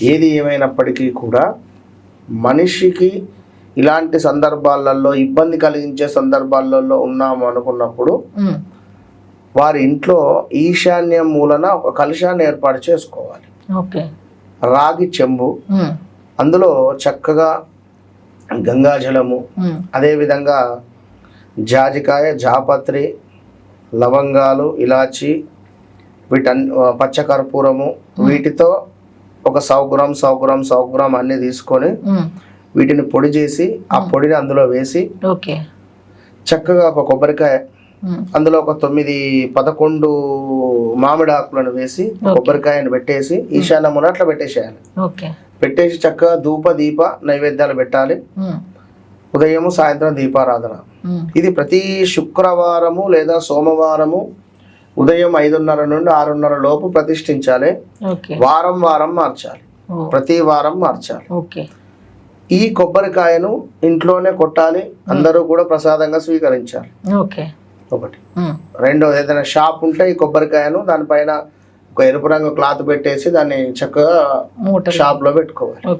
ఏది ఏమైనప్పటికీ కూడా మనిషికి ఇలాంటి సందర్భాలలో ఇబ్బంది కలిగించే సందర్భాలలో ఉన్నాము అనుకున్నప్పుడు వారి ఇంట్లో ఈశాన్యం మూలన ఒక కలశాన్ని ఏర్పాటు చేసుకోవాలి. ఓకే. రాగి చెంబు అందులో చక్కగా గంగాజలము అదేవిధంగా జాజికాయ జాపత్రి లవంగాలు ఇలాచి వీటన్ పచ్చకర్పూరము వీటితో ఒక సౌ గ్రామ్ సౌ గ్రామ్ సౌ గ్రామ్ అన్ని తీసుకొని వీటిని పొడి చేసి ఆ పొడిని అందులో వేసి చక్కగా ఒక కొబ్బరికాయ అందులో ఒక తొమ్మిది పదకొండు మామిడి ఆకులను వేసి కొబ్బరికాయను పెట్టేసి ఈశాన్యమున అట్లా పెట్టేసేయాలి. ఓకే. పెట్టేసి చక్కగా ధూప దీప నైవేద్యాలు పెట్టాలి. ఉమ్, ఉదయము సాయంత్రం దీపారాధన. ఇది ప్రతి శుక్రవారము లేదా సోమవారము ఉదయం ఐదున్నర నుండి ఆరున్నర లోపు ప్రతిష్ఠించాలి. వారం వారం మార్చాలి. ప్రతి వారం మార్చాలి. ఓకే. ఈ కొబ్బరికాయను ఇంట్లోనే కొట్టాలి. అందరూ కూడా ప్రసాదంగా స్వీకరించాలి. ఓకే. ఒకటి. రెండోది ఏదైనా షాప్ ఉంటే ఈ కొబ్బరికాయను దానిపైన ఒక ఎరుపు రంగు క్లాత్ పెట్టేసి దాన్ని చక్కగా మూటలు షాప్లో పెట్టుకోవాలి.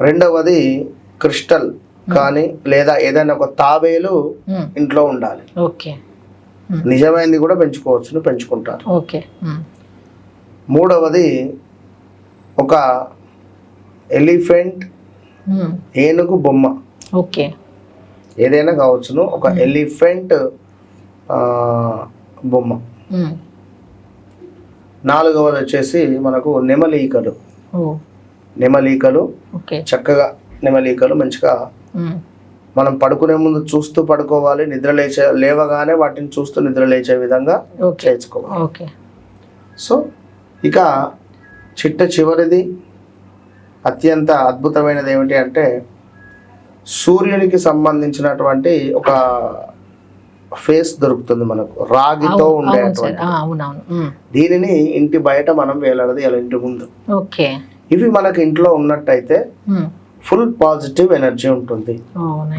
రెండవది క్రిస్టల్ కానీ లేదా ఏదైనా ఒక తాబేలు ఇంట్లో ఉండాలి. ఓకే నిజమైనది కూడా పెంచుకోవచ్చును పెంచుకుంటారు. ఓకే. మూడవది ఒక ఎలిఫెంట్ ఏనుగు బొమ్మ. ఓకే. ఏదైనా కావచ్చును ఒక ఎలిఫెంట్ బొమ్మ. నాలుగవది వచ్చేసి మనకు నెమలీకలు. నెమలీకలు ఓకే. చక్కగా నెమలీకలు మంచిగా మనం పడుకునే ముందు చూస్తూ పడుకోవాలి నిద్ర లేచే లేవగానే వాటిని చూస్తూ నిద్ర లేచే విధంగా చేసుకోవాలి ఓకే. సో ఇక చిట్ట చివరిది అత్యంత అద్భుతమైనది ఏమిటి అంటే సూర్యునికి సంబంధించినటువంటి ఒక ఫేస్ దొరుకుతుంది మనకు రాగితో ఉండేటువంటి. దీనిని ఇంటి బయట మనం వేలాడది అలా ఇంటి ముందు. ఓకే. ఇవి మనకు ఇంట్లో ఉన్నట్టయితే ఫుల్ పాజిటివ్ ఎనర్జీ ఉంటుంది.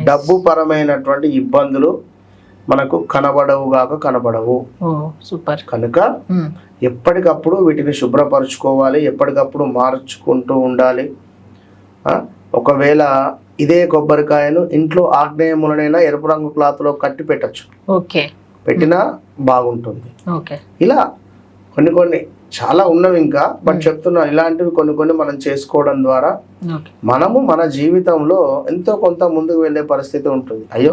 డబ్బు పరమైనటువంటి ఇబ్బందులు మనకు కనబడవు గాక కనబడవు. సూపర్. కనుక ఎప్పటికప్పుడు వీటిని శుభ్రపరచుకోవాలి ఎప్పటికప్పుడు మార్చుకుంటూ ఉండాలి. ఒకవేళ ఇదే కొబ్బరికాయను ఇంట్లో ఆగ్నేయములనైనా ఎరుపు రంగు క్లాత్లో కట్టి పెట్టచ్చు. ఓకే. పెట్టినా బాగుంటుంది. ఓకే. ఇలా కొన్ని కొన్ని చాలా ఉన్నవి ఇంకా బట్ చెప్తున్నా ఇలాంటివి కొన్ని కొన్ని మనం చేసుకోవడం ద్వారా మనము మన జీవితంలో ఎంతో కొంత ముందుకు వెళ్ళే పరిస్థితి ఉంటుంది. అయ్యో